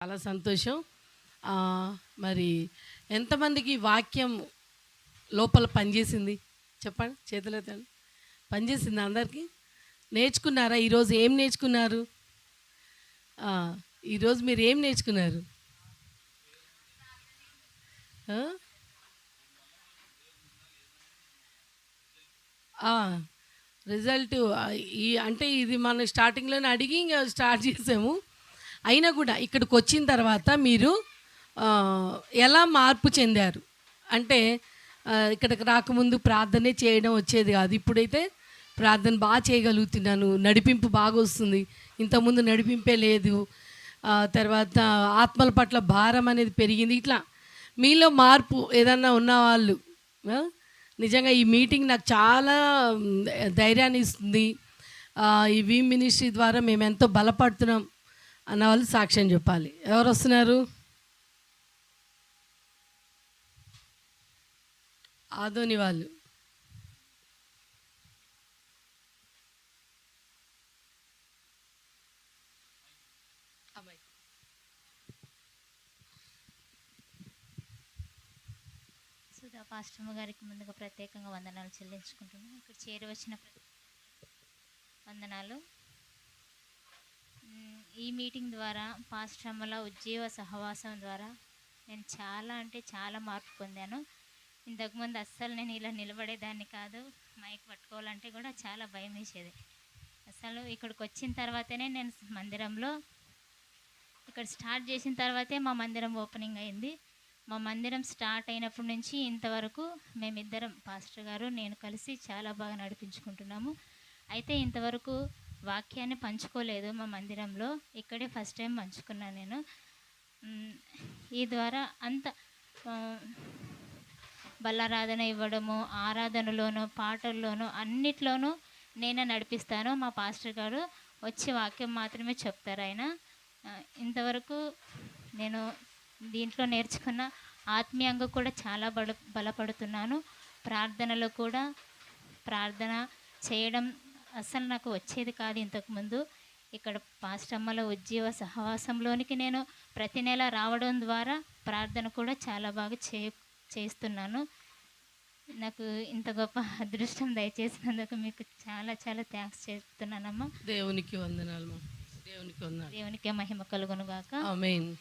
చాలా సంతోషం. మరి ఎంతమందికి వాక్యం లోపల పనిచేసింది? చెప్పండి చేతులెత్తండి పనిచేసింది అందరికీ? నేర్చుకున్నారా? ఈరోజు ఏం నేర్చుకున్నారు? ఈరోజు మీరు ఏం నేర్చుకున్నారు? రిజల్ట్ ఈ అంటే ఇది మనం స్టార్టింగ్లోనే అడిగి ఇంకా స్టార్ట్ చేసాము. అయినా కూడా ఇక్కడికి వచ్చిన తర్వాత మీరు ఎలా మార్పు చెందారు? అంటే ఇక్కడికి రాకముందు ప్రార్థనే చేయడం వచ్చేది కాదు. ఇప్పుడైతే ప్రార్థన బాగా చేయగలుగుతున్నాను నడిపింపు బాగా వస్తుంది. ఇంతకుముందు నడిపింపే లేదు. తర్వాత ఆత్మల పట్ల భారం అనేది పెరిగింది. ఇట్లా మీలో మార్పు ఏదన్నా ఉన్నవాళ్ళు నిజంగా ఈ మీటింగ్ నాకు చాలా ధైర్యాన్ని ఇస్తుంది. ఈ వి మినిస్ట్రీ ద్వారా మేము ఎంతో బలపడుతున్నాం. అన్న వాళ్ళు సాక్ష్యం చెప్పాలి. ఎవరు వస్తున్నారు? ఆదోని వాళ్ళు. పాస్టమ్మ గారికి ముందుగా ప్రత్యేకంగా వందనాలు చెల్లించుకుంటున్నాను. ఇక్కడ చేరి వచ్చిన ప్ర- వందనాలు. ఈ మీటింగ్ ద్వారా పాశ్రమల ఉజ్జీవ సహవాసం ద్వారా నేను చాలా అంటే చాలా మార్పు పొందాను. ఇంతకుముందు అస్సలు నేను ఇలా నిలబడేదాన్ని కాదు. మైక్ పట్టుకోవాలంటే కూడా చాలా భయం వేసేది. అసలు ఇక్కడికి వచ్చిన తర్వాతనే నేను మందిరంలో ఇక్కడ స్టార్ట్ చేసిన తర్వాతే మా మందిరం ఓపెనింగ్ అయింది. మా మందిరం స్టార్ట్ అయినప్పటి నుంచి ఇంతవరకు మేమిద్దరం పాస్టర్ గారు నేను కలిసి చాలా బాగా నడిపించుకుంటున్నాము. అయితే ఇంతవరకు వాక్యాన్ని పంచుకోలేదు మా మందిరంలో. ఇక్కడే ఫస్ట్ టైం పంచుకున్నాను నేను. ఈ ద్వారా అంత బల్లారాధన బలారాధన ఇవ్వడము ఆరాధనలోను పాటల్లోనూ అన్నిట్లోనూ నేనే నడిపిస్తాను. మా పాస్టర్ గారు వచ్చి వాక్యం మాత్రమే చెప్తారు ఆయన. ఇంతవరకు నేను దీంట్లో నేర్చుకున్న ఆత్మీయంగా కూడా చాలా బల బలపడుతున్నాను. ప్రార్థనలో కూడా ప్రార్థన చేయడం అసలు నాకు వచ్చేది కాదు. ఇంతకుముందు ఇక్కడ పాస్టమ్మల ఉజ్జీవ సహవాసంలోనికి నేను ప్రతి నెల రావడం ద్వారా ప్రార్థన కూడా చాలా బాగా చే చేస్తున్నాను. నాకు ఇంత గొప్ప అదృష్టం దయచేసినందుకు మీకు చాలా చాలా థ్యాంక్స్ చెప్తున్నానమ్మా. దేవునికి వందనాలు దేవునికి వందనాలు. దేవునికే మహిమ కలుగును గాక. ఆమెన్.